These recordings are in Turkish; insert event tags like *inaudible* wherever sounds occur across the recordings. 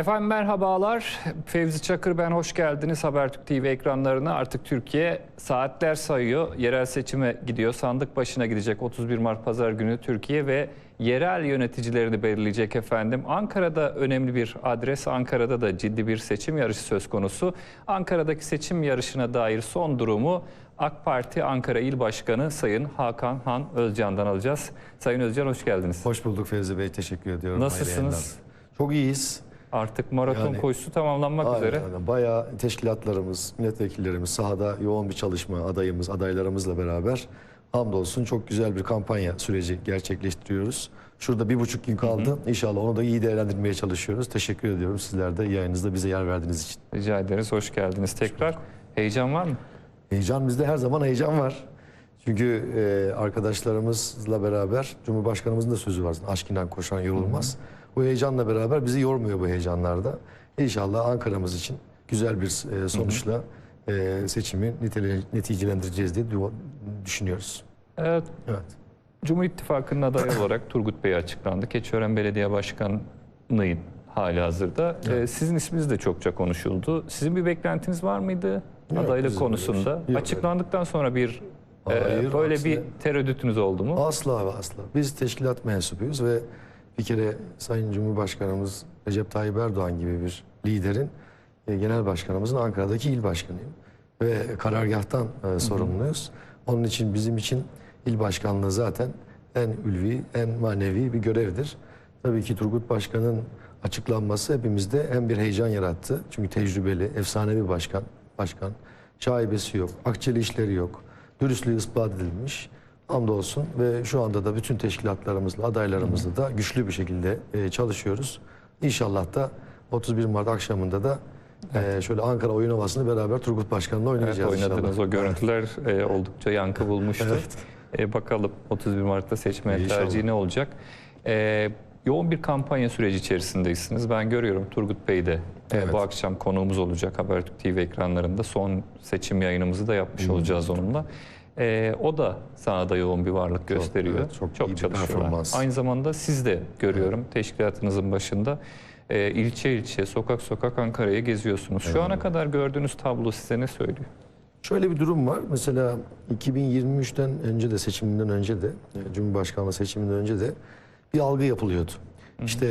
Efendim merhabalar. Fevzi Çakır ben hoş geldiniz Habertürk TV ekranlarına. Artık Türkiye saatler sayıyor. Yerel seçime gidiyor. Sandık başına gidecek 31 Mart Pazar günü Türkiye ve yerel yöneticilerini belirleyecek efendim. Ankara'da önemli bir adres. Ankara'da da ciddi bir seçim yarışı söz konusu. Ankara'daki seçim yarışına dair son durumu AK Parti Ankara İl Başkanı Sayın Hakan Han Özcan'dan alacağız. Sayın Özcan hoş geldiniz. Hoş bulduk Fevzi Bey. Teşekkür ediyorum. Nasılsınız? Çok iyiyiz. Artık maraton Yani- koşusu tamamlanmak Aynen, üzere. aynen. Bayağı teşkilatlarımız, milletvekillerimiz sahada yoğun bir çalışma adayımız, adaylarımızla beraber hamdolsun çok güzel bir kampanya süreci gerçekleştiriyoruz. Şurada bir buçuk gün kaldı. İnşallah onu da iyi değerlendirmeye çalışıyoruz. Teşekkür ediyorum sizler de yayınınızda bize yer verdiğiniz için. Rica ederiz. Hoş geldiniz tekrar. Heyecan var mı? Heyecan bizde her zaman heyecan var. Çünkü e, arkadaşlarımızla beraber Cumhurbaşkanımızın da sözü var. Aşkından koşan yorulmaz. Bu heyecanla beraber bizi yormuyor bu heyecanlarda. İnşallah Ankara'mız için güzel bir e, sonuçla e, seçimi nitele- neticelendireceğiz diye düşünüyoruz. Evet. Evet. Cumhur İttifakı'nın adayı *coughs* olarak Turgut Bey açıklandı. Keçiören Belediye Başkanı'nın hali hazırda. Ee, sizin isminiz de çokça konuşuldu. Sizin bir beklentiniz var mıydı Yok, adaylık konusunda? öyle yok, Açıklandıktan sonra bir e, Hayır, böyle aksine. bir tereddütünüz oldu mu? Asla ve asla. Biz teşkilat mensubuyuz ve bir kere Sayın Cumhurbaşkanımız Recep Tayyip Erdoğan gibi bir liderin e, genel başkanımızın Ankara'daki il başkanıyım. Ve karargahtan e, sorumluyuz. Onun için bizim için il başkanlığı zaten en ülvi, en manevi bir görevdir. Tabii ki Turgut Başkan'ın açıklanması hepimizde hem bir heyecan yarattı. Çünkü tecrübeli, efsane bir başkan. Başkan. Şaibesi yok, akçeli işleri yok. Dürüstlüğü ispat edilmiş. Hamdolsun ve şu anda da bütün teşkilatlarımızla, adaylarımızla da güçlü bir şekilde e, çalışıyoruz. İnşallah da 31 Mart akşamında da e, şöyle Ankara oyun havasını beraber Turgut Başkan'la Evet, oynayacağız oynadığınız inşallah. o görüntüler e, oldukça yankı bulmuştur. E, bakalım 31 Mart'ta seçmen İnşallah. tercihi ne olacak? E, yoğun bir kampanya süreci içerisindesiniz. Ben görüyorum Turgut Bey de e, Evet. bu akşam konuğumuz olacak Habertürk TV ekranlarında. Son seçim yayınımızı da yapmış olacağız onunla. E, o da sahada yoğun bir varlık gösteriyor. evet, çok iyi bir çalışıyorlar. Aynı zamanda siz de görüyorum teşkilatınızın başında. E, ilçe ilçe, sokak sokak Ankara'yı geziyorsunuz. Şu ana kadar gördüğünüz tablo size ne söylüyor? Şöyle bir durum var. Mesela 2023'ten önce de seçiminden önce de e, Cumhurbaşkanlığı seçiminden önce de bir algı yapılıyordu. İşte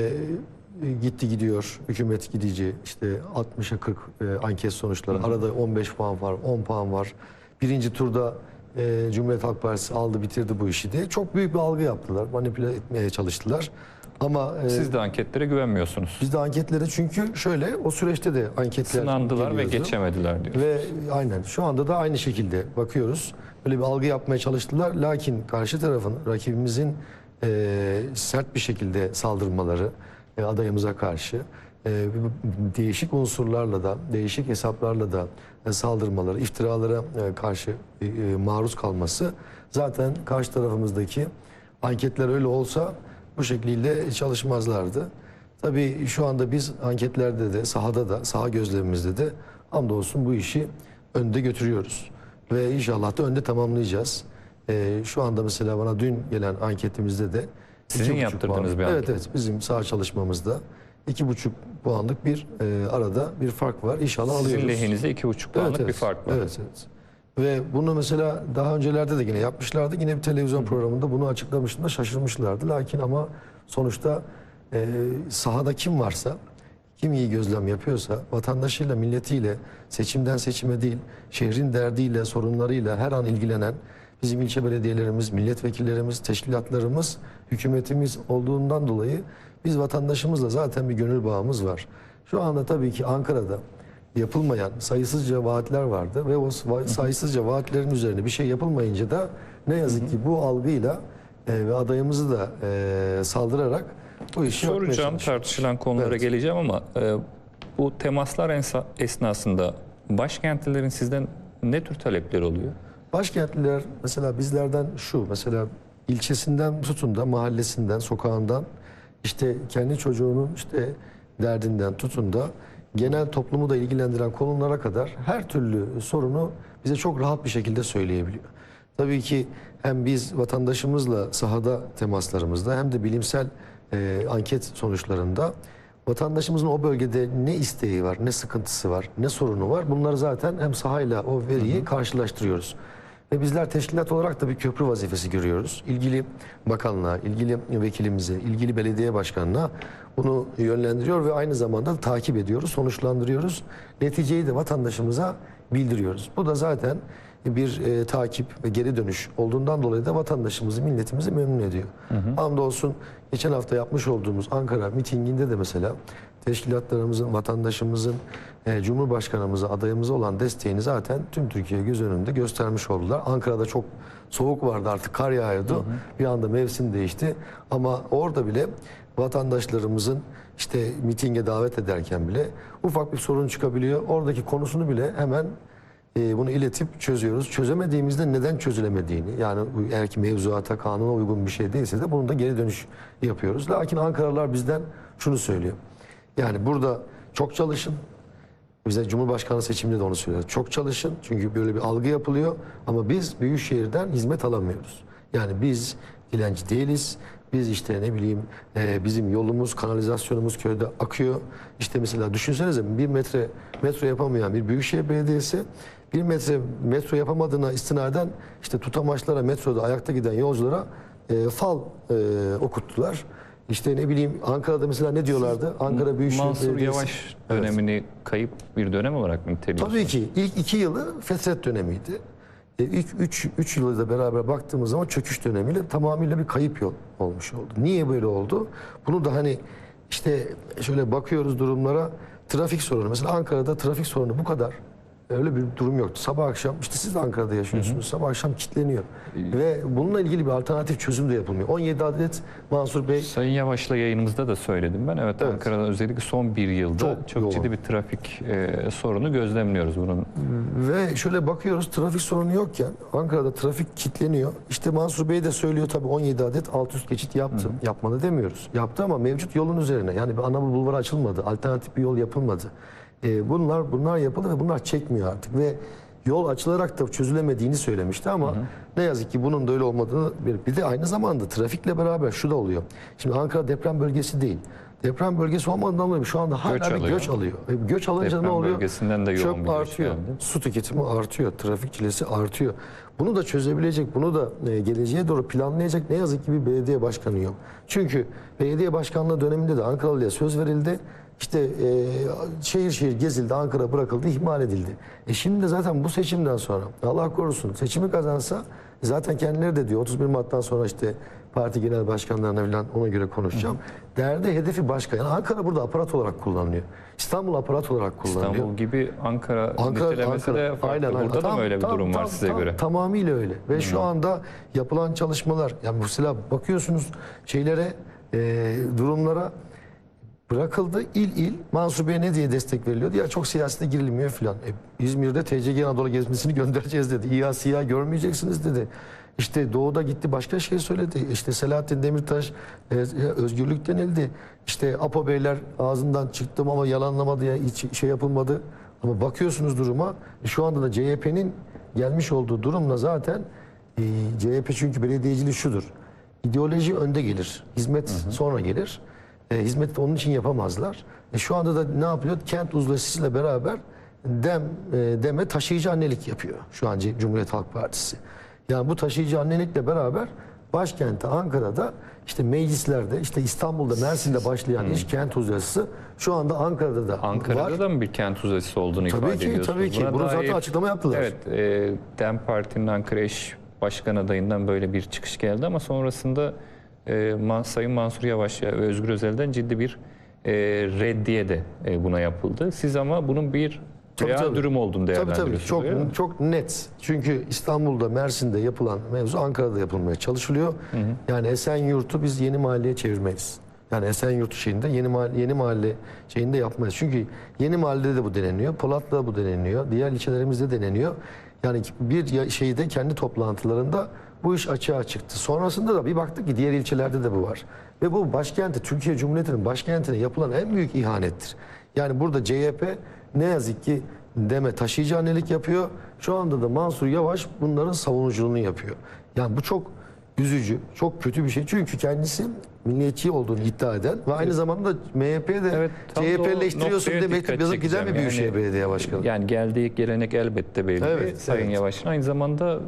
e, gitti gidiyor, hükümet gidici, işte 60'a 40 e, anket sonuçları, arada 15 puan var, 10 puan var. Birinci turda e, Cumhuriyet Halk Partisi aldı bitirdi bu işi diye çok büyük bir algı yaptılar, manipüle etmeye çalıştılar. Ama e, Siz de anketlere güvenmiyorsunuz. biz de anketlere çünkü şöyle o süreçte de anketler Sınandılar ve geliyordu. geçemediler diyor. Ve aynen şu anda da aynı şekilde bakıyoruz. Böyle bir algı yapmaya çalıştılar. Lakin karşı tarafın, rakibimizin e, sert bir şekilde saldırmaları e, adayımıza karşı e, değişik unsurlarla da, değişik hesaplarla da e, saldırmaları, iftiralara e, karşı e, e, maruz kalması zaten karşı tarafımızdaki anketler öyle olsa bu şekilde çalışmazlardı. Tabii şu anda biz anketlerde de sahada da saha gözlemimizde de hamdolsun bu işi önde götürüyoruz. Ve inşallah da önde tamamlayacağız. Ee, şu anda mesela bana dün gelen anketimizde de Sizin yaptırdığınız bir Evet anket. evet bizim saha çalışmamızda iki buçuk puanlık bir e, arada bir fark var. İnşallah alıyoruz. Sizin lehinize iki buçuk puanlık bir fark var. Evet, evet. Ve bunu mesela daha öncelerde de yine yapmışlardı. Yine bir televizyon programında bunu açıklamıştığında şaşırmışlardı. Lakin ama sonuçta e, sahada kim varsa, kim iyi gözlem yapıyorsa, vatandaşıyla, milletiyle, seçimden seçime değil, şehrin derdiyle, sorunlarıyla her an ilgilenen bizim ilçe belediyelerimiz, milletvekillerimiz, teşkilatlarımız, hükümetimiz olduğundan dolayı biz vatandaşımızla zaten bir gönül bağımız var. Şu anda tabii ki Ankara'da yapılmayan sayısızca vaatler vardı ve o sayısızca vaatlerin üzerine bir şey yapılmayınca da ne yazık ki bu algıyla e, ve adayımızı da e, saldırarak bu işi Soracağım tartışılan konulara Evet. geleceğim ama e, bu temaslar esnasında başkentlilerin sizden ne tür talepleri oluyor? Başkentliler mesela bizlerden şu mesela ilçesinden tutun da mahallesinden, sokağından işte kendi çocuğunun işte derdinden tutun da genel toplumu da ilgilendiren konulara kadar her türlü sorunu bize çok rahat bir şekilde söyleyebiliyor. Tabii ki hem biz vatandaşımızla sahada temaslarımızda hem de bilimsel e, anket sonuçlarında vatandaşımızın o bölgede ne isteği var, ne sıkıntısı var, ne sorunu var bunları zaten hem sahayla o veriyi karşılaştırıyoruz. Ve bizler teşkilat olarak da bir köprü vazifesi görüyoruz. İlgili bakanlığa, ilgili vekilimize, ilgili belediye başkanına bunu yönlendiriyor ve aynı zamanda takip ediyoruz, sonuçlandırıyoruz. Neticeyi de vatandaşımıza bildiriyoruz. Bu da zaten bir e, takip ve geri dönüş olduğundan dolayı da vatandaşımızı, milletimizi memnun ediyor. Hamdolsun geçen hafta yapmış olduğumuz Ankara mitinginde de mesela teşkilatlarımızın, vatandaşımızın, e, Cumhurbaşkanımıza, adayımıza olan desteğini zaten tüm Türkiye göz önünde göstermiş oldular. Ankara'da çok soğuk vardı artık kar yağıyordu. Bir anda mevsim değişti. Ama orada bile vatandaşlarımızın işte mitinge davet ederken bile ufak bir sorun çıkabiliyor. Oradaki konusunu bile hemen e, bunu iletip çözüyoruz. Çözemediğimizde neden çözülemediğini yani eğer ki mevzuata, kanuna uygun bir şey değilse de bunu da geri dönüş yapıyoruz. Lakin Ankaralılar bizden şunu söylüyor. Yani burada çok çalışın. Bize Cumhurbaşkanı seçiminde de onu söylüyor. Çok çalışın çünkü böyle bir algı yapılıyor ama biz Büyükşehir'den hizmet alamıyoruz. Yani biz dilenci değiliz. Biz işte ne bileyim e, bizim yolumuz, kanalizasyonumuz köyde akıyor. İşte mesela düşünsenize bir metre metro yapamayan bir Büyükşehir Belediyesi bir metre metro yapamadığına istinaden işte tutamaçlara metroda ayakta giden yolculara e, fal e, okuttular. İşte ne bileyim Ankara'da mesela ne diyorlardı? Ankara Büyükşehir Mansur Belediyesi. Yavaş Evet. dönemini kayıp bir dönem olarak mı niteliyorsunuz? Tabii ki ilk iki yılı fesret dönemiydi. E, ilk üç, üç yılı da beraber baktığımız zaman çöküş dönemiyle tamamıyla bir kayıp yol olmuş oldu. Niye böyle oldu? Bunu da hani işte şöyle bakıyoruz durumlara trafik sorunu. Mesela Ankara'da trafik sorunu bu kadar öyle bir durum yoktu. Sabah akşam işte siz de Ankara'da yaşıyorsunuz. Sabah akşam kilitleniyor. Ve bununla ilgili bir alternatif çözüm de yapılmıyor. 17 adet Mansur Bey Sayın Yavaş'la yayınımızda da söyledim ben. Evet, Evet. Ankara'da özellikle son bir yılda Çok çok, yoğun. ciddi bir trafik e, sorunu gözlemliyoruz bunun. Ve şöyle bakıyoruz trafik sorunu yokken Ankara'da trafik kitleniyor. İşte Mansur Bey de söylüyor tabii 17 adet alt üst geçit yaptı. Yapmadı demiyoruz. Yaptı ama mevcut yolun üzerine yani bir ana bulvarı açılmadı. Alternatif bir yol yapılmadı. Ee, bunlar bunlar yapıldı ve bunlar çekmiyor artık ve yol açılarak da çözülemediğini söylemişti ama ne yazık ki bunun da öyle olmadığını bir, de aynı zamanda trafikle beraber şu da oluyor. Şimdi Ankara deprem bölgesi değil. Deprem bölgesi olmadığından dolayı şu anda hala Göç bir alıyor. göç alıyor. E, göç alınca ne Deprem oluyor? bölgesinden de yoğun Çöp bir göç artıyor. geldi. Su tüketimi artıyor, trafik çilesi artıyor. Bunu da çözebilecek, bunu da e, geleceğe doğru planlayacak ne yazık ki bir belediye başkanı yok. Çünkü belediye başkanlığı döneminde de Ankaralı'ya söz verildi. İşte e, şehir şehir gezildi, Ankara bırakıldı, ihmal edildi. E şimdi de zaten bu seçimden sonra Allah korusun seçimi kazansa zaten kendileri de diyor 31 Mart'tan sonra işte parti genel başkanlarına falan ona göre konuşacağım. Derdi hedefi başka. Yani Ankara burada aparat olarak kullanılıyor. İstanbul aparat olarak kullanılıyor. İstanbul gibi Ankara, Ankara, nitelemesi de Ankara. farklı. Aynen, aynen. Burada da Tam- mı öyle bir tam- durum var tam- size tam- göre? Tamamıyla öyle. Ve şu anda yapılan çalışmalar, yani mesela bakıyorsunuz şeylere, e, durumlara bırakıldı. İl il Mansur Bey'e ne diye destek veriliyordu? Ya çok siyasete girilmiyor filan. E, İzmir'de TCG Anadolu gezmesini *laughs* göndereceğiz dedi. İHA SİHA görmeyeceksiniz dedi. İşte doğuda gitti başka şey söyledi. İşte Selahattin Demirtaş e, özgürlük denildi. İşte Apo Beyler ağzından çıktım ama yalanlamadı ya hiç şey yapılmadı. Ama bakıyorsunuz duruma e, şu anda da CHP'nin gelmiş olduğu durumla zaten e, CHP çünkü belediyeciliği şudur. İdeoloji önde gelir. Hizmet sonra gelir. E, hizmet onun için yapamazlar. E, şu anda da ne yapıyor? Kent uzlaşısıyla beraber dem e, deme taşıyıcı annelik yapıyor şu an Cumhuriyet Halk Partisi. Yani bu taşıyıcı annelikle beraber başkenti Ankara'da işte meclislerde işte İstanbul'da Mersin'de başlayan iş kent uzlaşısı şu anda Ankara'da da Ankara'da var. da mı bir kent uzlaşısı olduğunu Tabii ifade ki, ediyorsunuz? tabii ki. Buna Bunu zaten dair- açıklama yaptılar. Evet, e, DEM Parti'nin Ankara eş başkan adayından böyle bir çıkış geldi ama sonrasında e, Sayın Mansur Yavaş ve Özgür Özel'den ciddi bir e, reddiye de e, buna yapıldı. Siz ama bunun bir Tabii, real tabii. durum olduğunu Tabii değerlendiriyorsunuz. tabii çok öyle mi? çok net. Çünkü İstanbul'da, Mersin'de yapılan mevzu Ankara'da yapılmaya çalışılıyor. Yani Esenyurt'u biz yeni mahalleye çevirmeyiz. Yani Esenyurt şeyinde yeni mahalle, yeni mahalle şeyinde yapmayız. Çünkü yeni mahallede de bu deneniyor. Polat'ta bu deneniyor. Diğer ilçelerimizde deneniyor. Yani bir şeyde kendi toplantılarında bu iş açığa çıktı. Sonrasında da bir baktık ki diğer ilçelerde de bu var. Ve bu başkenti, Türkiye Cumhuriyeti'nin başkentine yapılan en büyük ihanettir. Yani burada CHP ne yazık ki deme taşıyıcı annelik yapıyor. Şu anda da Mansur Yavaş bunların savunuculuğunu yapıyor. Yani bu çok üzücü, çok kötü bir şey. Çünkü kendisi milliyetçi olduğunu iddia eden ve aynı zamanda MHP'ye de Evet, CHP'leştiriyorsun demektir. dikkat Yazıp çekeceğim. bir Büyükşehir Yani- Belediye Başkanı. Yani geldiği gelenek elbette belli. Evet, Sayın evet. Yavaş'ın aynı zamanda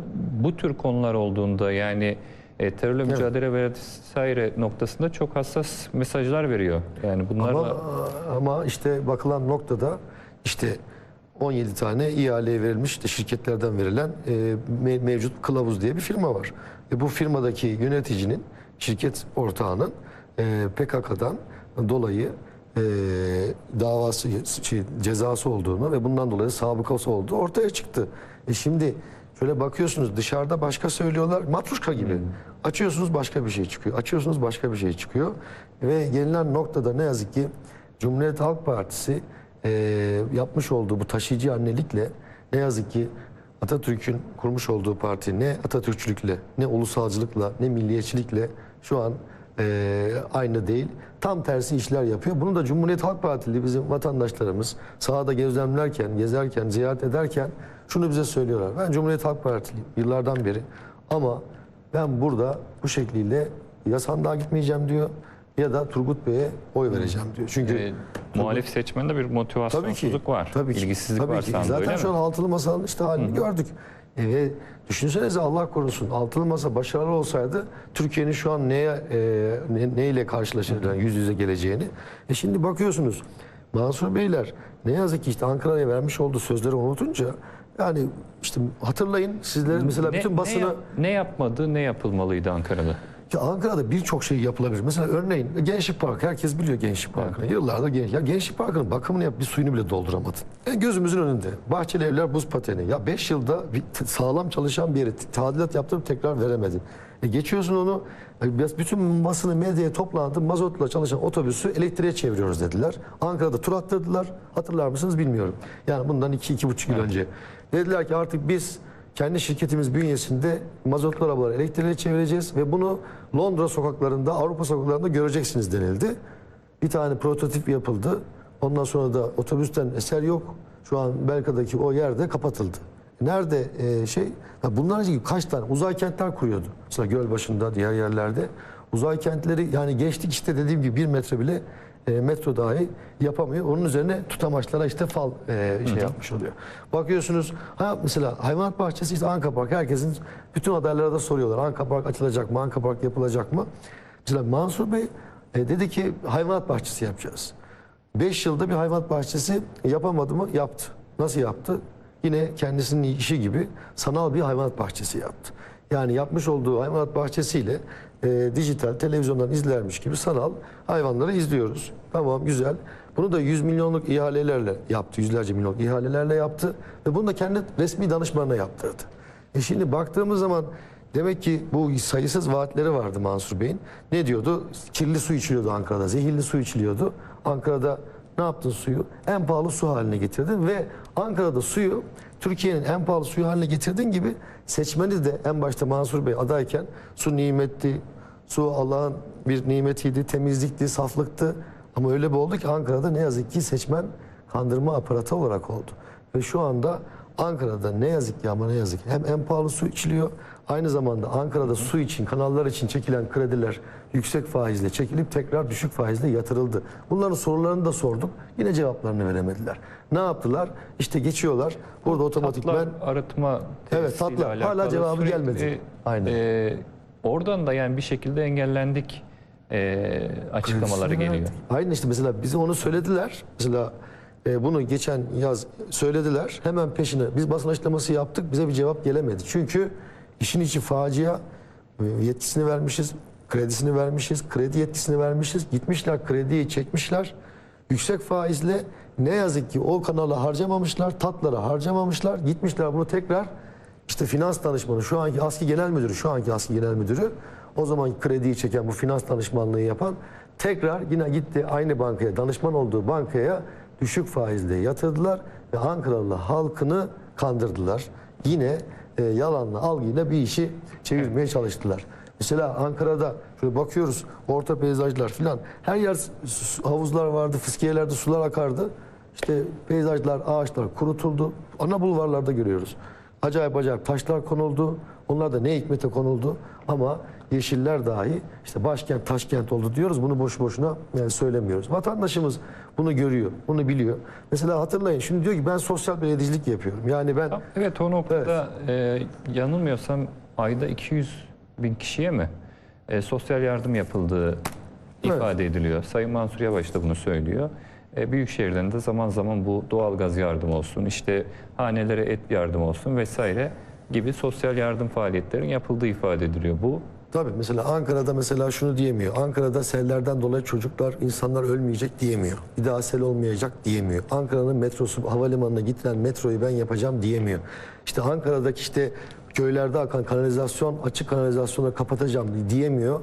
bu tür konular olduğunda yani e, terörle mücadele vesaire noktasında çok hassas mesajlar veriyor. Yani bunlarla Ama, ama işte bakılan noktada işte 17 tane ihaleye verilmiş işte şirketlerden verilen e, me- mevcut Kılavuz diye bir firma var. E, bu firmadaki yöneticinin, şirket ortağının e, PKK'dan dolayı e, davası, şey, cezası olduğunu ve bundan dolayı sabıkası olduğu ortaya çıktı. E şimdi şöyle bakıyorsunuz dışarıda başka söylüyorlar matruşka gibi. Açıyorsunuz başka bir şey çıkıyor. Açıyorsunuz başka bir şey çıkıyor. Ve gelinen noktada ne yazık ki Cumhuriyet Halk Partisi e, yapmış olduğu bu taşıyıcı annelikle ne yazık ki Atatürk'ün kurmuş olduğu parti ne Atatürkçülükle, ne ulusalcılıkla, ne milliyetçilikle şu an e, aynı değil. Tam tersi işler yapıyor. Bunu da Cumhuriyet Halk Partili bizim vatandaşlarımız sahada gözlemlerken, gezerken, ziyaret ederken şunu bize söylüyorlar. Ben Cumhuriyet Halk Partiliyim yıllardan beri ama ben burada bu şekliyle ya sandığa gitmeyeceğim diyor ya da Turgut Bey'e oy vereceğim diyor. Çünkü e, muhalif seçmende bir Tabii ki. motivasyonsuzluk var. Tabii ki. İlgisizlik Tabii var ki. Zaten öyle şu an mi? altılı masanın işte halini gördük. E, ve düşünsenize Allah korusun altılı masa başarılı olsaydı Türkiye'nin şu an neye e, ne, neyle karşılaşacağını, yüz yüze geleceğini. E şimdi bakıyorsunuz Mansur Beyler ne yazık ki işte Ankara'ya vermiş olduğu sözleri unutunca yani işte hatırlayın sizlerin mesela Ne- bütün basını ne, yap- ne yapmadı, ne yapılmalıydı Ankara'da? Ya Ankara'da birçok şey yapılabilir. Mesela örneğin Gençlik Parkı. Herkes biliyor Gençlik Parkı'nı. Yıllardır genç. Ya Gençlik Parkı'nın bakımını yap bir suyunu bile dolduramadın. Yani gözümüzün önünde. Bahçeli evler buz pateni. Ya 5 yılda sağlam çalışan bir yere t- tadilat yaptırıp tekrar veremedin. E geçiyorsun onu e, bütün basını medyaya toplandı. Mazotla çalışan otobüsü elektriğe çeviriyoruz dediler. Ankara'da tur attırdılar. Hatırlar mısınız bilmiyorum. Yani bundan 2-2,5 yıl önce. Dediler ki artık biz kendi şirketimiz bünyesinde mazotlu arabaları elektriğe çevireceğiz ve bunu Londra sokaklarında, Avrupa sokaklarında göreceksiniz denildi. Bir tane prototip yapıldı. Ondan sonra da otobüsten eser yok. Şu an Belka'daki o yerde kapatıldı. Nerede e, şey? Ya bunlar gibi kaç tane uzay kentler kuruyordu. Mesela Gölbaşı'nda, diğer yerlerde. Uzay kentleri yani geçtik işte dediğim gibi bir metre bile e, metro dahi yapamıyor. Onun üzerine tutamaçlara işte fal e, şey yapmış oluyor. Bakıyorsunuz ha mesela hayvanat bahçesi işte Anka Park herkesin bütün adaylara da soruyorlar. Anka Park açılacak mı? Anka Park yapılacak mı? Mesela Mansur Bey e, dedi ki hayvanat bahçesi yapacağız. 5 yılda bir hayvanat bahçesi yapamadı mı? Yaptı. Nasıl yaptı? Yine kendisinin işi gibi sanal bir hayvanat bahçesi yaptı. Yani yapmış olduğu hayvanat bahçesiyle e, dijital televizyondan izlermiş gibi sanal hayvanları izliyoruz. Tamam güzel. Bunu da 100 milyonluk ihalelerle yaptı. Yüzlerce milyonluk ihalelerle yaptı. Ve bunu da kendi resmi danışmanına yaptırdı. E şimdi baktığımız zaman demek ki bu sayısız vaatleri vardı Mansur Bey'in. Ne diyordu? Kirli su içiliyordu Ankara'da. Zehirli su içiliyordu. Ankara'da ne yaptın suyu? En pahalı su haline getirdin ve Ankara'da suyu Türkiye'nin en pahalı suyu haline getirdiğin gibi seçmeni de en başta Mansur Bey adayken su nimetti, su Allah'ın bir nimetiydi, temizlikti, saflıktı. Ama öyle bir oldu ki Ankara'da ne yazık ki seçmen kandırma aparatı olarak oldu. Ve şu anda Ankara'da ne yazık ki ama ne yazık ki hem en pahalı su içiliyor aynı zamanda Ankara'da su için kanallar için çekilen krediler yüksek faizle çekilip tekrar düşük faizle yatırıldı. Bunların sorularını da sorduk. Yine cevaplarını veremediler. Ne yaptılar? İşte geçiyorlar. Burada otomatikmen Tatlar arıtma Evet, tatlar. Hala cevabı gelmedi. Aynen. e, oradan da yani bir şekilde engellendik e, açıklamaları geliyor. Aynı işte mesela bize onu söylediler. Mesela e, bunu geçen yaz söylediler. Hemen peşine biz basın açıklaması yaptık. Bize bir cevap gelemedi. Çünkü işin içi facia. Yetkisini vermişiz, kredisini vermişiz, kredi yetkisini vermişiz. Gitmişler krediyi çekmişler. Yüksek faizle ne yazık ki o kanala harcamamışlar, tatlara harcamamışlar. Gitmişler bunu tekrar işte finans danışmanı, şu anki ASKİ Genel Müdürü, şu anki ASKİ Genel Müdürü, o zaman krediyi çeken bu finans danışmanlığı yapan tekrar yine gitti aynı bankaya, danışman olduğu bankaya düşük faizle yatırdılar ve Ankaralı halkını kandırdılar. Yine e, yalanla, algıyla bir işi çevirmeye çalıştılar. Mesela Ankara'da şöyle bakıyoruz orta peyzajlar filan her yer havuzlar vardı, fıskiyelerde sular akardı. İşte peyzajlar, ağaçlar kurutuldu. Ana bulvarlarda görüyoruz. Acayip acayip taşlar konuldu. Onlar da ne hikmete konuldu. Ama yeşiller dahi işte başkent taşkent oldu diyoruz. Bunu boş boşuna yani söylemiyoruz. Vatandaşımız bunu görüyor, bunu biliyor. Mesela hatırlayın şimdi diyor ki ben sosyal belediyecilik yapıyorum. Yani ben Evet o noktada e, yanılmıyorsam ayda 200 bin kişiye mi e, sosyal yardım yapıldığı ifade ediliyor. Sayın Mansur Yavaş da bunu söylüyor. E, Büyükşehir'den de zaman zaman bu doğalgaz yardım olsun, işte hanelere et yardım olsun vesaire gibi sosyal yardım faaliyetlerin yapıldığı ifade ediliyor. Bu Tabii mesela Ankara'da mesela şunu diyemiyor. Ankara'da sellerden dolayı çocuklar, insanlar ölmeyecek diyemiyor. Bir daha sel olmayacak diyemiyor. Ankara'nın metrosu, havalimanına gitiren metroyu ben yapacağım diyemiyor. İşte Ankara'daki işte köylerde akan kanalizasyon, açık kanalizasyonu kapatacağım diyemiyor.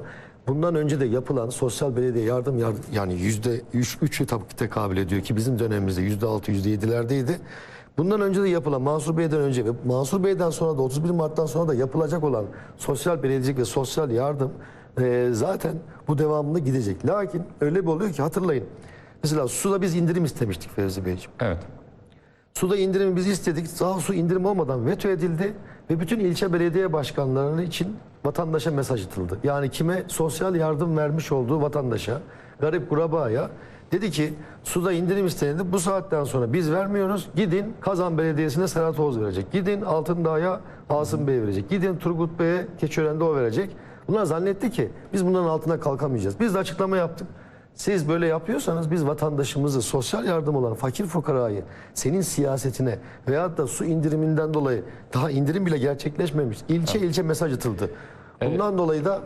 Bundan önce de yapılan sosyal belediye yardım, yardım yani yüzde üç, üçü tabii ki tekabül ediyor ki bizim dönemimizde yüzde altı, yüzde yedilerdeydi. Bundan önce de yapılan Mansur Bey'den önce ve Mansur Bey'den sonra da 31 Mart'tan sonra da yapılacak olan sosyal belediyecilik ve sosyal yardım e, zaten bu devamlı gidecek. Lakin öyle bir oluyor ki hatırlayın. Mesela suda biz indirim istemiştik Fevzi Beyciğim. evet. Suda indirimi biz istedik. Daha su indirim olmadan veto edildi ve bütün ilçe belediye başkanlarının için vatandaşa mesaj atıldı. Yani kime sosyal yardım vermiş olduğu vatandaşa, garip kurabaya dedi ki suda indirim istenildi. Bu saatten sonra biz vermiyoruz. Gidin Kazan Belediyesi'ne Serhat Oğuz verecek. Gidin Altındağ'a Asım Bey verecek. Gidin Turgut Bey'e Keçiören'de o verecek. Bunlar zannetti ki biz bunların altına kalkamayacağız. Biz de açıklama yaptık. Siz böyle yapıyorsanız biz vatandaşımızı sosyal yardım olan fakir fukarayı senin siyasetine veyahut da su indiriminden dolayı daha indirim bile gerçekleşmemiş ilçe ilçe mesaj atıldı. Bundan dolayı da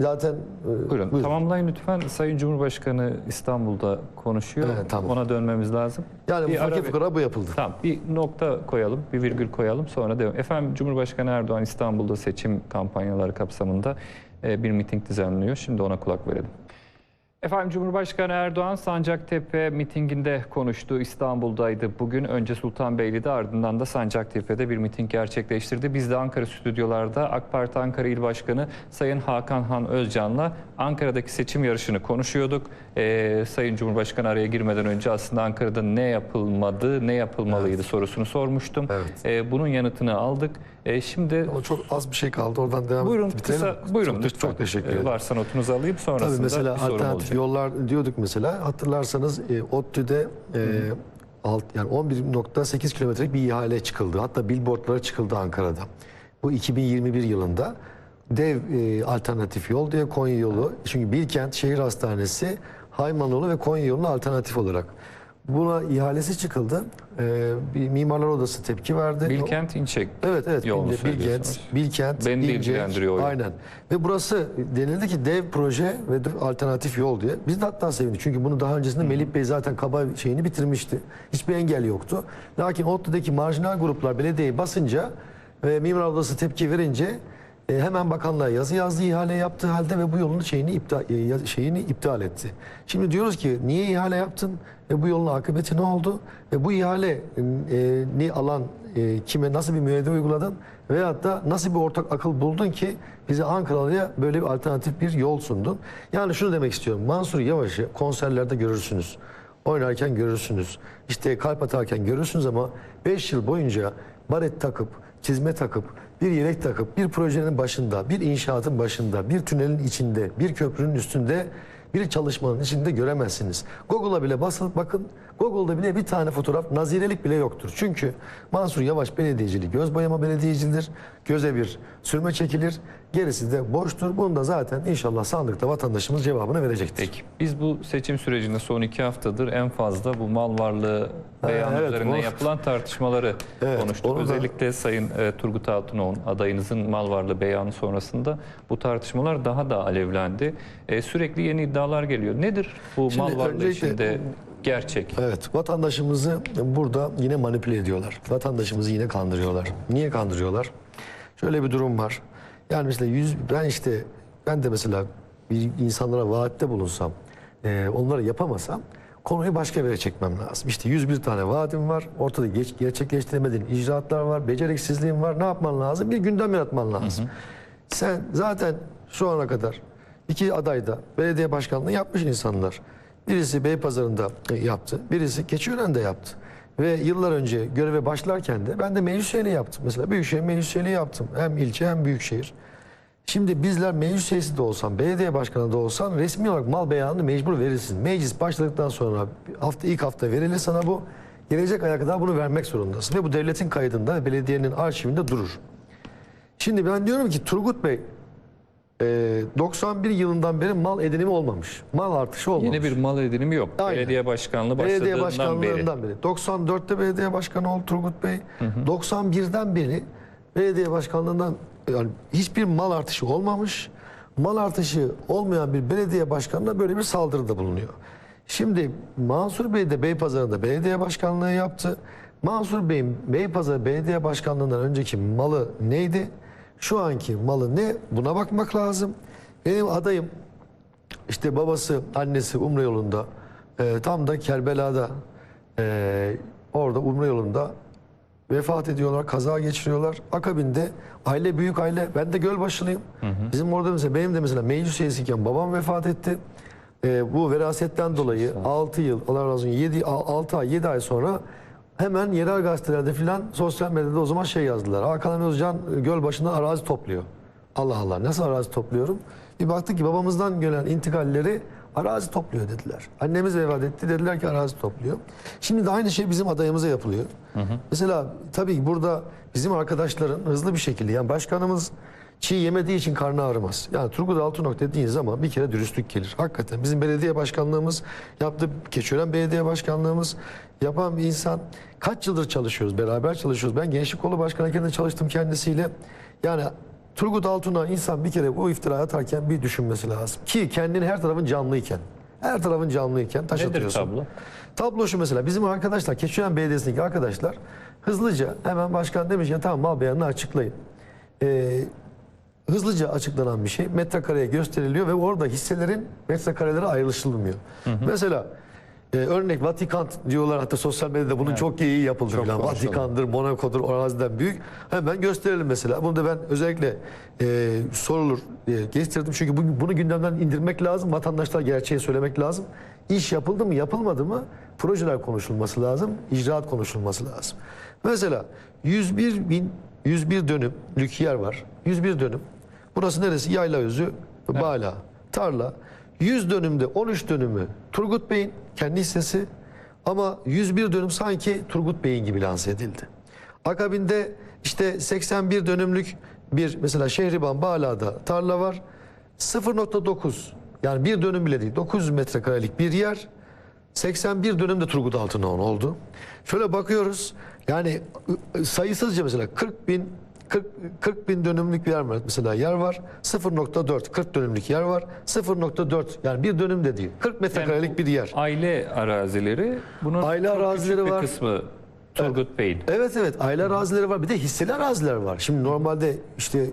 zaten e, Buyurun. buyurun. Tamamlayın lütfen. Sayın Cumhurbaşkanı İstanbul'da konuşuyor. Evet, tamam. Ona dönmemiz lazım. yani bu Bir fakir fukara bu yapıldı. Tamam bir nokta koyalım, bir virgül koyalım sonra devam. Efendim Cumhurbaşkanı Erdoğan İstanbul'da seçim kampanyaları kapsamında e, bir miting düzenliyor. Şimdi ona kulak verelim. Efendim Cumhurbaşkanı Erdoğan Sancaktepe mitinginde konuştu. İstanbul'daydı bugün. Önce Sultanbeyli'de ardından da Sancaktepe'de bir miting gerçekleştirdi. Biz de Ankara stüdyolarda AK Parti Ankara İl Başkanı Sayın Hakan Han Özcan'la Ankara'daki seçim yarışını konuşuyorduk. Ee, Sayın Cumhurbaşkanı araya girmeden önce aslında Ankara'da ne yapılmadı, ne yapılmalıydı sorusunu sormuştum. Evet. Ee, bunun yanıtını aldık. Ee, şimdi Ama çok az bir şey kaldı oradan devam buyurun bitirelim. kısa, buyurun çok, lütfen. çok teşekkür Ee, ederim. Varsa notunuzu alayım sonrasında Tabii mesela bir sorum alternatif olacak. yollar diyorduk mesela. Hatırlarsanız e, ODTÜ'de e, alt, yani 11.8 kilometrelik bir ihale çıkıldı. Hatta billboardlara çıkıldı Ankara'da. Bu 2021 yılında dev e, alternatif yol diye Konya yolu. Çünkü Bilkent Şehir Hastanesi Hayman yolu ve Konya yoluna alternatif olarak. Buna ihalesi çıkıldı. E, bir Mimarlar Odası tepki verdi. Bilkent İnçek. Evet evet. Yolunu Bilkent, söylüyorsunuz. Bilkent, Beni İncek, ilgilendiriyor. Aynen. Ve burası denildi ki dev proje ve alternatif yol diye. Biz de hatta sevindik. Çünkü bunu daha öncesinde Melih Bey zaten kaba şeyini bitirmişti. Hiçbir engel yoktu. Lakin ODTÜ'deki marjinal gruplar belediyeyi basınca ve Mimar Odası tepki verince e, hemen bakanlığa yazı yazdı ihale yaptığı halde ve bu yolun şeyini iptal e, şeyini iptal etti. Şimdi diyoruz ki niye ihale yaptın ve bu yolun akıbeti ne oldu ve bu ihale e, alan e, kime nasıl bir müeyyide uyguladın veyahut da nasıl bir ortak akıl buldun ki bize Ankaralı'ya böyle bir alternatif bir yol sundun. Yani şunu demek istiyorum. Mansur Yavaş'ı konserlerde görürsünüz. Oynarken görürsünüz. İşte kalp atarken görürsünüz ama 5 yıl boyunca baret takıp, çizme takıp, bir yelek takıp, bir projenin başında, bir inşaatın başında, bir tünelin içinde, bir köprünün üstünde bir çalışmanın içinde göremezsiniz. Google'a bile basıp bakın. Google'da bile bir tane fotoğraf nazirelik bile yoktur. Çünkü Mansur Yavaş belediyeciliği göz boyama belediyeciliğidir. Göze bir sürme çekilir. Gerisi de boştur. Bunu da zaten inşallah sandıkta vatandaşımız cevabını verecektir. Peki. Biz bu seçim sürecinde son iki haftadır en fazla bu mal varlığı beyanı evet, üzerinden o- yapılan tartışmaları Evet, konuştuk. onu da- Özellikle Sayın e, Turgut Altınoğlu adayınızın mal varlığı beyanı sonrasında bu tartışmalar daha da alevlendi. E, sürekli yeni iddialar geliyor. Nedir bu Şimdi mal varlığı içinde gerçek? Evet, vatandaşımızı burada yine manipüle ediyorlar. Vatandaşımızı yine kandırıyorlar. Niye kandırıyorlar? Şöyle bir durum var. Yani mesela yüz, ben işte ben de mesela bir insanlara vaatte bulunsam, e, onları yapamasam konuyu başka bir yere çekmem lazım. İşte 101 tane vaadim var. Ortada geç, gerçekleştiremediğin icraatlar var, beceriksizliğin var. Ne yapman lazım? Bir gündem yaratman lazım. Sen zaten şu ana kadar iki adayda belediye başkanlığı yapmış insanlar. Birisi Beypazarı'nda e, yaptı, birisi Keçiören'de yaptı. Ve yıllar önce göreve başlarken de ben de meclis üyeliği yaptım. Mesela Büyükşehir meclis üyeliği yaptım. Hem ilçe hem büyükşehir. Şimdi bizler meclis üyesi de olsan, belediye başkanı da olsan resmi olarak mal beyanını mecbur verirsin. Meclis başladıktan sonra hafta ilk hafta verilir sana bu. Gelecek aya kadar bunu vermek zorundasın. Ve bu devletin kaydında belediyenin arşivinde durur. Şimdi ben diyorum ki Turgut Bey e, 91 yılından beri mal edinimi olmamış. Mal artışı olmamış. Yeni bir mal edinimi yok. Aynen. Belediye başkanlığı başladığından Belediye beri. başkanlığından beri. 94'te belediye başkanı oldu Turgut Bey. 91'den beri belediye başkanlığından yani hiçbir mal artışı olmamış. Mal artışı olmayan bir belediye başkanına böyle bir saldırıda bulunuyor. Şimdi Mansur Bey de Beypazarı'nda belediye başkanlığı yaptı. Mansur Bey'in Beypazarı Belediye Başkanlığı'ndan önceki malı neydi? Şu anki malı ne? Buna bakmak lazım. Benim adayım işte babası, annesi Umre yolunda e, tam da Kerbela'da e, orada Umre yolunda vefat ediyorlar, kaza geçiriyorlar. Akabinde aile büyük aile. Ben de Gölbaşılıyım. Bizim orada mesela benim de mesela meclis üyesiyken babam vefat etti. E, bu verasetten dolayı 6 yıl Allah razı olsun 7 6 ay 7 ay sonra hemen yerel gazetelerde filan sosyal medyada o zaman şey yazdılar. Hakan Özcan Gölbaşı'nda arazi topluyor. Allah Allah nasıl arazi topluyorum? Bir baktık ki babamızdan gelen intikalleri arazi topluyor dediler. Annemiz vefat etti dediler ki arazi topluyor. Şimdi de aynı şey bizim adayımıza yapılıyor. Mesela tabii burada bizim arkadaşların hızlı bir şekilde yani başkanımız çiğ yemediği için karnı ağrımaz. Yani Turgut Altınok dediğin zaman bir kere dürüstlük gelir. Hakikaten bizim belediye başkanlığımız yaptı. Keçiören belediye başkanlığımız yapan bir insan. Kaç yıldır çalışıyoruz, beraber çalışıyoruz. Ben Gençlik Kolu Başkanı'nken de çalıştım kendisiyle. Yani Turgut Altun'a insan bir kere bu iftira atarken bir düşünmesi lazım. Ki kendini her tarafın canlıyken, her tarafın canlıyken taş Nedir atıyorsun. tablo? Tablo şu mesela bizim arkadaşlar Keçiören Belediyesi'ndeki arkadaşlar hızlıca hemen başkan demiş ya tamam mal beyanını açıklayın. Ee, hızlıca açıklanan bir şey metrekareye gösteriliyor ve orada hisselerin metrekarelere ayrışılmıyor. Mesela e, örnek Vatikan diyorlar hatta sosyal medyada bunun çok iyi yapıldı Çok falan. Vatikan'dır, Monaco'dur, araziden büyük. Hemen gösterelim mesela. Bunu da ben özellikle e, sorulur diye getirdim. Çünkü bu- bunu gündemden indirmek lazım. Vatandaşlar gerçeği söylemek lazım. İş yapıldı mı, yapılmadı mı? Projeler konuşulması lazım, icraat konuşulması lazım. Mesela 101 bin 101 dönümlük yer var. 101 dönüm. Burası neresi? Yaylaözü, Bala, tarla. 100 dönümde 13 dönümü Turgut Bey'in kendi hissesi ama 101 dönüm sanki Turgut Bey'in gibi lanse edildi. Akabinde işte 81 dönümlük bir mesela Şehriban Bağla'da tarla var. 0.9 yani bir dönüm bile değil 900 metrekarelik bir yer 81 dönümde Turgut Altınoğlu oldu. Şöyle bakıyoruz yani sayısızca mesela 40 bin 40, 40 bin dönümlük bir yer var mesela yer var 0.4 40 dönümlük yer var 0.4 yani bir dönüm de değil 40 metrekarelik bir yer. Aile arazileri bunun Aile arazileri küçük bir var. kısmı Turgut Bey'in. Evet evet aile arazileri var bir de hisseli araziler var. Şimdi normalde işte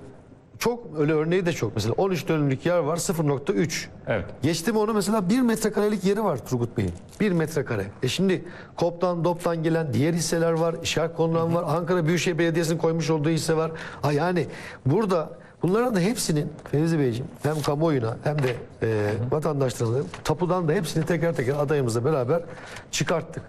çok öyle örneği de çok mesela 13 dönümlük yer var 0.3 Evet. Geçtim onu mesela bir metrekarelik yeri var Turgut Bey'in. Bir metrekare. E şimdi KOP'tan DOP'tan gelen diğer hisseler var. işaret konulan var. Ankara Büyükşehir Belediyesi'nin koymuş olduğu hisse var. Ha yani burada bunların da hepsinin Fevzi Beyciğim hem kamuoyuna hem de e, vatandaşlarına tapudan da hepsini teker teker adayımızla beraber çıkarttık.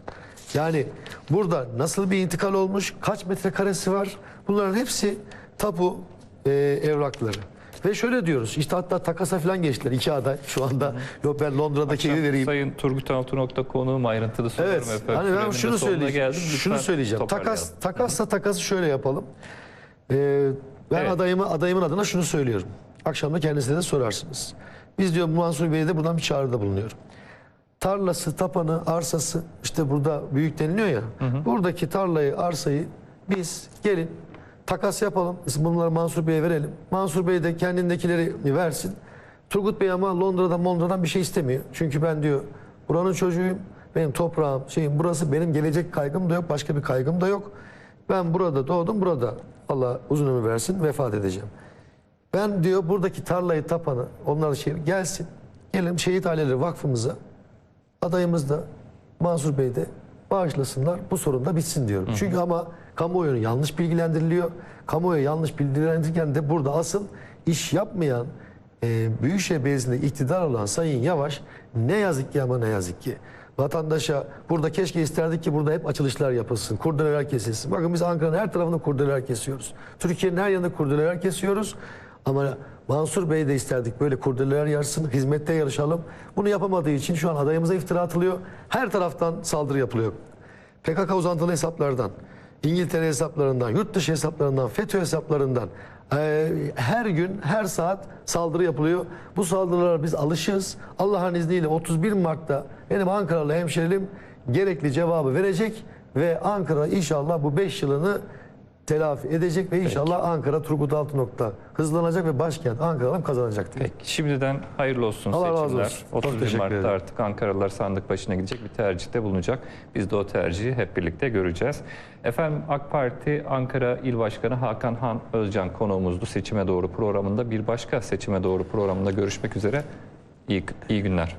Yani burada nasıl bir intikal olmuş, kaç metrekaresi var bunların hepsi tapu e, evrakları. Ve şöyle diyoruz işte hatta takasa falan geçtiler iki aday şu anda. Ben Londra'daki evi vereyim. Sayın Turgut Altınok'ta konuğum ayrıntılı sorarım Evet. efendim. Hani ben şunu söyleyeceğim. geldim. Şunu söyleyeceğim. Takas takasla takası şöyle yapalım. Ee, ben Evet. adayımı adayımın adına şunu söylüyorum. Akşam da kendisine de sorarsınız. Biz diyor Mansur Bey'e de buradan bir çağrıda bulunuyorum. Tarlası, tapanı, arsası işte burada büyük deniliyor ya. Buradaki tarlayı, arsayı biz gelin takas yapalım. Bunları Mansur Bey'e verelim. Mansur Bey de kendindekileri versin. Turgut Bey ama Londra'dan Londra'dan bir şey istemiyor. Çünkü ben diyor buranın çocuğuyum. Benim toprağım, şeyim burası benim gelecek kaygım da yok. Başka bir kaygım da yok. Ben burada doğdum, burada Allah uzun ömür versin vefat edeceğim. Ben diyor buradaki tarlayı tapanı, onlar şey gelsin. Gelin Şehit Aileleri Vakfımıza adayımız da Mansur Bey de bağışlasınlar. Bu sorun da bitsin diyorum. Çünkü ama kamuoyunu yanlış bilgilendiriliyor. Kamuoyu yanlış bilgilendirirken de burada asıl iş yapmayan e, Büyükşehir Belediyesi'nde iktidar olan Sayın Yavaş ne yazık ki ama ne yazık ki vatandaşa burada keşke isterdik ki burada hep açılışlar yapılsın. Kurdeleler kesilsin. Bakın biz Ankara'nın her tarafında kurdeleler kesiyoruz. Türkiye'nin her yanında kurdeleler kesiyoruz. Ama Mansur Bey de isterdik böyle kurdeleler yarışsın, hizmette yarışalım. Bunu yapamadığı için şu an adayımıza iftira atılıyor. Her taraftan saldırı yapılıyor. PKK uzantılı hesaplardan, İngiltere hesaplarından, yurt dışı hesaplarından, FETÖ hesaplarından eee, her gün, her saat saldırı yapılıyor. Bu saldırılara biz alışığız. Allah'ın izniyle 31 Mart'ta benim Ankaralı hemşerim gerekli cevabı verecek ve Ankara inşallah bu 5 yılını telafi edecek ve inşallah Ankara Turgut Altınok'ta hızlanacak ve başkent Ankara'dan kazanacaktır. Peki şimdiden hayırlı olsun Allah razı seçimler. olsun. Çok 31 teşekkür Mart'ta ederim. artık Ankaralılar sandık başına gidecek bir tercihte bulunacak. Biz de o tercihi hep birlikte göreceğiz. Efendim AK Parti Ankara İl Başkanı Hakan Han Özcan konuğumuzdu Seçime Doğru programında. Bir başka Seçime Doğru programında görüşmek üzere. İyi, iyi günler.